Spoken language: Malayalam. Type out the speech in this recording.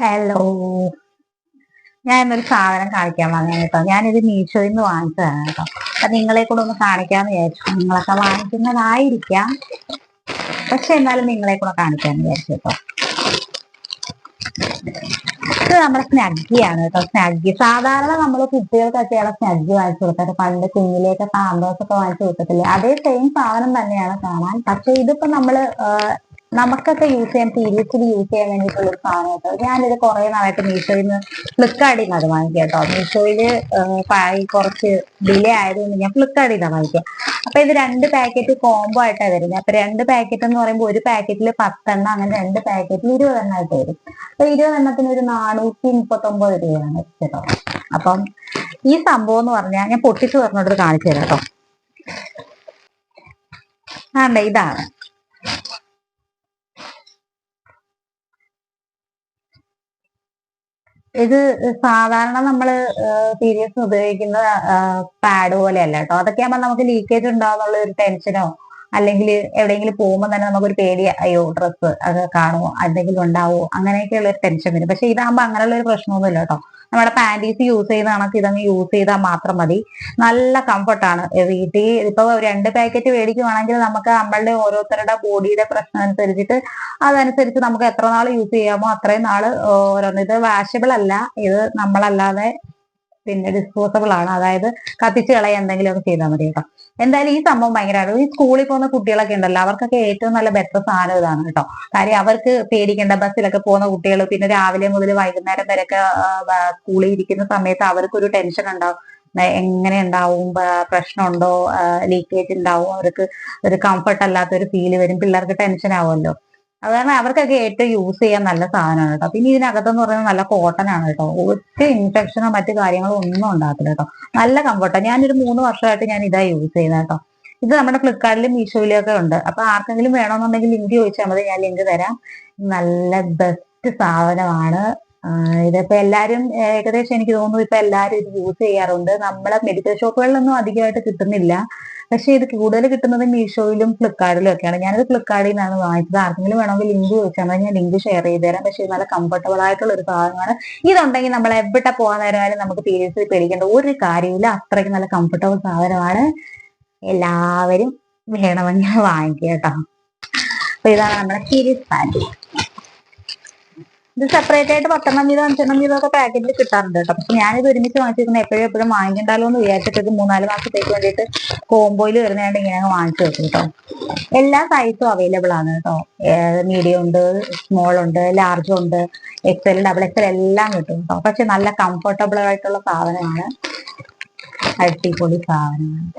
ഹലോ ഞാൻ ഇന്നൊരു സാധനം കാണിക്കാൻ വന്നു കേട്ടോ. ഞാനിത് മീഷോയിൽ നിന്ന് വാങ്ങിച്ചതാണ് കേട്ടോ. അപ്പൊ നിങ്ങളെ കൂടെ ഒന്ന് കാണിക്കാന്ന് വിചാരിച്ചു. നിങ്ങളൊക്കെ വാങ്ങിക്കുന്നതായിരിക്കാം. പക്ഷെ എന്നാലും നിങ്ങളെ കൂടെ കാണിക്കാന്ന് വിചാരിച്ചു കേട്ടോ. ഇത് നമ്മുടെ സ്നഗ്ഗിയാണ് കേട്ടോ. സ്നഗ്ഗി. സാധാരണ നമ്മൾ കുട്ടികൾക്കൊക്കെയാണ് സ്നഗ്ഗി വാങ്ങിച്ചു കൊടുത്തത് പണ്ട് കുഞ്ഞിലേക്ക് പാമ്പേഴ്സ് ഒക്കെ വാങ്ങിച്ചു കൊടുക്കത്തില്ലേ. അതേ സെയിം സാധനം തന്നെയാണ് കാണാൻ. പക്ഷെ ഇതിപ്പോ നമ്മൾ നമുക്കൊക്കെ യൂസ് ചെയ്യാൻ സീരിയസ്ലി യൂസ് ചെയ്യാൻ വേണ്ടിയിട്ടുള്ള ഒരു സാധനം കേട്ടോ. ഞാനിത് കുറെ നാളായിട്ട് മീഷോയിൽ നിന്ന് ഫ്ലിപ്കാർട്ടിൽ നിന്ന് അത് വാങ്ങിക്കാം കേട്ടോ. മീഷോയിൽ കുറച്ച് ഡിലേ ആയതുകൊണ്ട് ഞാൻ ഫ്ലിപ്കാർട്ടിൽ നിന്നാണ് വാങ്ങിക്കുക അപ്പൊ ഇത് രണ്ട് പാക്കറ്റ് കോംബോ ആയിട്ടാണ് വരുന്നത് അപ്പൊ രണ്ട് പാക്കറ്റ് എന്ന് പറയുമ്പോൾ ഒരു പാക്കറ്റിൽ പത്തെണ്ണം അങ്ങനെ രണ്ട് പാക്കറ്റിൽ ഇരുപതെണ്ണമായിട്ട് വരും. അപ്പൊ ഇരുപതെണ്ണത്തിന് ഒരു നാനൂറ്റി മുപ്പത്തൊമ്പത് രൂപയാണ് കേട്ടോ. അപ്പം ഈ സംഭവം എന്ന് പറഞ്ഞാൽ ഞാൻ പൊട്ടിച്ചു പറഞ്ഞോട്ട് കാണിച്ചു തരാം കേട്ടോ. ആണ്ടേ ഇതാണ്. ഇത് സാധാരണ നമ്മൾ പീരിയഡ്സ് ഉപയോഗിക്കുന്ന പാഡ് പോലെയല്ല കേട്ടോ. അതൊക്കെ ആകുമ്പോൾ നമുക്ക് ലീക്കേജ് ഉണ്ടാവുന്നുള്ള ഒരു ടെൻഷനോ അല്ലെങ്കിൽ എവിടെയെങ്കിലും പോകുമ്പോൾ തന്നെ നമുക്കൊരു പേടി അയ്യോ ഡ്രസ്സ് അത് കാണുമോ എന്തെങ്കിലും ഉണ്ടാവുമോ അങ്ങനെയൊക്കെയുള്ള ഒരു ടെൻഷൻ വരും. പക്ഷെ ഇതാകുമ്പോൾ അങ്ങനെയുള്ള ഒരു പ്രശ്നമൊന്നുമില്ല കേട്ടോ. നമ്മുടെ പാന്റീസ് യൂസ് ചെയ്യുന്ന കണക്ക് ഇതങ്ങ് യൂസ് ചെയ്താൽ മാത്രം മതി. നല്ല കംഫർട്ടാണ് വീട്ടിൽ ഇപ്പൊ രണ്ട് പാക്കറ്റ് മേടിക്കുവാണെങ്കിൽ നമുക്ക് നമ്മളുടെ ഓരോരുത്തരുടെ ബോഡിയുടെ പ്രശ്നം അനുസരിച്ചിട്ട് അതനുസരിച്ച് നമുക്ക് എത്ര നാൾ യൂസ് ചെയ്യാമോ അത്രയും നാൾ ഓരോന്ന്. ഇത് വാഷബിൾ അല്ല. ഇത് നമ്മളല്ലാതെ പിന്നെ ഡിസ്പോസബിൾ ആണ്. അതായത് കത്തിച്ച് കളയാൻ എന്തെങ്കിലുമൊക്കെ ചെയ്താൽ മതി കേട്ടോ. എന്തായാലും ഈ സംഭവം ഭയങ്കരമായിട്ട് ഈ സ്കൂളിൽ പോകുന്ന കുട്ടികളൊക്കെ ഉണ്ടല്ലോ അവർക്കൊക്കെ ഏറ്റവും നല്ല ബെറ്റർ സാധനം ഇതാണ് കേട്ടോ. കാര്യം അവർക്ക് പേടിക്കേണ്ട ബസ്സിലൊക്കെ പോകുന്ന കുട്ടികൾ പിന്നെ രാവിലെ മുതൽ വൈകുന്നേരം വരെയൊക്കെ സ്കൂളിൽ ഇരിക്കുന്ന സമയത്ത് അവർക്കൊരു ടെൻഷൻ ഉണ്ടാവും. എങ്ങനെ ഉണ്ടാവും? പ്രശ്നമുണ്ടോ? ലീക്കേജ് ഉണ്ടാവും. അവർക്ക് ഒരു കംഫർട്ട് അല്ലാത്ത ഒരു ഫീൽ വരും. പിള്ളേർക്ക് ടെൻഷൻ ആവുമല്ലോ. അത് കാരണം അവർക്കൊക്കെ ഏറ്റവും യൂസ് ചെയ്യാൻ നല്ല സാധനമാണ് കേട്ടോ. പിന്നെ ഇതിനകത്തെന്ന് പറയുന്നത് നല്ല കോട്ടൺ ആണ് കേട്ടോ. ഒറ്റ ഇൻഫെക്ഷനോ മറ്റു കാര്യങ്ങളോ ഒന്നും ഉണ്ടാകത്തില്ല കേട്ടോ. നല്ല കംഫർട്ടാണ് ഞാനൊരു മൂന്ന് വർഷമായിട്ട് ഞാൻ ഇതാ യൂസ് ചെയ്യുന്നത് കേട്ടോ. ഇത് നമ്മുടെ ഫ്ലിപ്കാർട്ടിലും മീഷോയിലും ഒക്കെ ഉണ്ട്. അപ്പൊ ആർക്കെങ്കിലും വേണമെന്നുണ്ടെങ്കിൽ ലിങ്ക് ചോദിച്ചാൽ മതി. ഞാൻ ലിങ്ക് തരാം. നല്ല ബെസ്റ്റ് സാധനമാണ്. ഇതിപ്പോ എല്ലാരും ഏകദേശം എനിക്ക് തോന്നുന്നു ഇപ്പൊ എല്ലാരും ഇത് യൂസ് ചെയ്യാറുണ്ട്. നമ്മളെ മെഡിക്കൽ ഷോപ്പുകളിലൊന്നും അധികമായിട്ട് കിട്ടുന്നില്ല. പക്ഷെ ഇത് കൂടുതൽ കിട്ടുന്നത് മീഷോയിലും ഫ്ലിപ്കാർട്ടിലും ഒക്കെയാണ്. ഞാനിത് ഫ്ലിപ്കാർട്ടിൽ നിന്നാണ് വാങ്ങിച്ചത്. ആർക്കെങ്കിലും വേണമെങ്കിൽ ലിങ്ക് ചോദിച്ചാൽ മതി. ഞാൻ ലിങ്ക് ഷെയർ ചെയ്ത് തരാം. പക്ഷെ ഇത് നല്ല കംഫർട്ടബിൾ ആയിട്ടുള്ള ഒരു സാധനമാണ്. ഇതുണ്ടെങ്കിൽ നമ്മൾ എവിടെ പോകാൻ നേരമായാലും നമുക്ക് പീരിയഡ്സിൽ പേടിക്കേണ്ട ഒരു കാര്യമില്ല അത്രയ്ക്ക് നല്ല കംഫർട്ടബിൾ സാധനമാണ്. എല്ലാവരും വേണമെങ്കിൽ വാങ്ങിക്കുക കേട്ടോ. അപ്പൊ ഇതാണ് നമ്മുടെ പീരിയഡ്സ് പാന്റ് ഇത് സെപ്പറേറ്റ് ആയിട്ട് പത്തെണ്ണം വീതം അഞ്ചെണ്ണം വീതം ഒക്കെ പാക്കറ്റിൽ കിട്ടാറുണ്ട് കേട്ടോ പക്ഷെ ഞാനിത് ഒരുമിച്ച് വാങ്ങിച്ചിരിക്കുന്നത് എപ്പോഴും എപ്പോഴും വാങ്ങിക്കണ്ടല്ലോ എന്ന് വിചാരിച്ചിട്ട് ഇത് മൂന്നാൽ മാസത്തേക്ക് വേണ്ടിയിട്ട് കോംബോയിൽ വരുന്നതുകൊണ്ട് ഇങ്ങനെ അങ്ങ് വാങ്ങിച്ചു വെക്കും കേട്ടോ എല്ലാ സൈസും അവൈലബിൾ ആണ് കേട്ടോ മീഡിയം ഉണ്ട് സ്മോൾ ഉണ്ട് ലാർജ് ഉണ്ട് എക്സൽ ഡബിൾ എക്സൽ എല്ലാം കിട്ടും കേട്ടോ പക്ഷെ നല്ല കംഫർട്ടബിൾ ആയിട്ടുള്ള സാധനമാണ്. അടിപൊളി സാധനമാണ്.